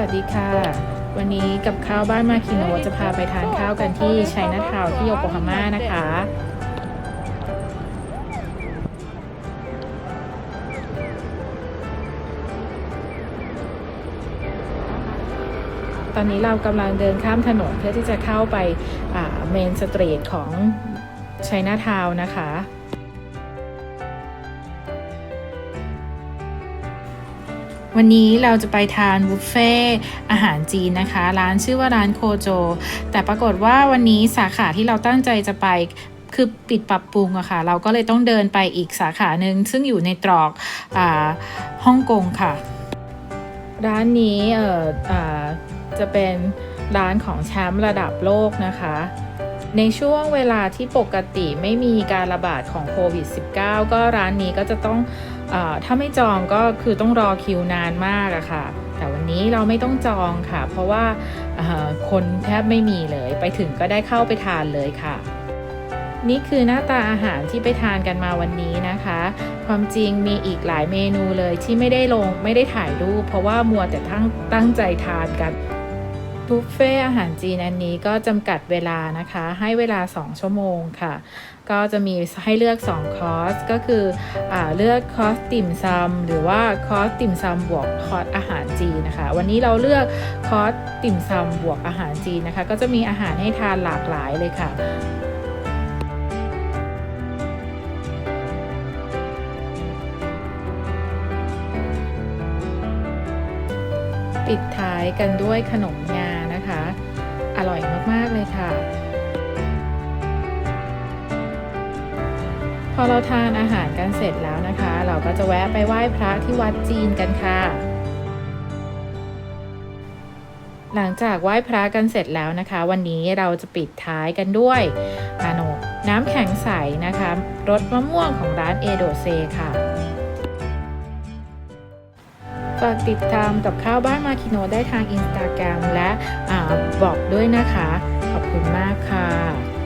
วัสดีค่ะ วันนี้กับข้าวบ้านมาคิโนจะพาไปทานข้าวกันที่ไชน่าทาวน์ที่โยโกฮาม่านะคะ ตอนนี้เรากำลังเดินข้ามถนนเพื่อที่จะเข้าไปเมนสตรีทของไชน่าทาวน์นะคะ วันนี้เราจะไปทานบุฟเฟ่อาหารจีนนะคะ ร้านชื่อว่าร้านโคโจ แต่ปรากฏว่าวันนี้สาขาที่เราตั้งใจจะไปคือปิดปรับปรุงอะค่ะ เราก็เลยต้องเดินไปอีกสาขาหนึ่งซึ่งอยู่ในตรอกอฮ่องกงค่ะ ร้านนี้เออจะเป็นร้านของแชมป์ระดับโลกนะคะ ในช่วงเวลาที่ปกติไม่มีการระบาดของโควิด -19 ก็ร้านนี้ก็จะต้องอถ้าไม่จองก็คือต้องรอคิวนานมากอะค่ะ แต่วันนี้เราไม่ต้องจองค่ะ เพราะว่าอ่าคนแทบไม่มีเลย ไปถึงก็ได้เข้าไปทานเลยค่ะ นี่คือหน้าตาอาหารที่ไปทานกันมาวันนี้นะคะ ความจริงมีอีกหลายเมนูเลยที่ไม่ได้ลงไม่ได้ถ่ายรูป เพราะว่ามัวแต่ตั้งตั้งใจทานกัน บุฟเฟ่อาหารจีนอันนี้ก็จำกัดเวลานะคะ ให้เวลา 2 ชั่วโมงค่ะ ก็จะมีให้เลือก 2 คอร์ส ก็คืออาเลือกคอร์สติ่มซำหรือว่าคอร์สติ่มซำบวกคอร์สอาหารจีนนะคะ วันนี้เราเลือกคอร์สติ่มซำบวกอาหารจีนนะคะ ก็จะมีอาหารให้ทานหลากหลายเลยค่ะปิดท้ายกันด้วยขนมงา อร่อยมากๆเลยค่ะ พอเราทานอาหารกันเสร็จแล้วนะคะ เราก็จะแวะไปไหว้พระที่วัดจีนกันค่ะ หลังจากไหว้พระกันเสร็จแล้วนะคะ วันนี้เราจะปิดท้ายกันด้วยอาโนน้ำแข็งใสนะคะรสมะม่วงของร้านเอโดเซค่ะ ฝากติดตามกับข้าวบ้านมาคิโนได้ทางอินสตาแกรมและอบอกด้วยนะคะ ขอบคุณมากค่ะ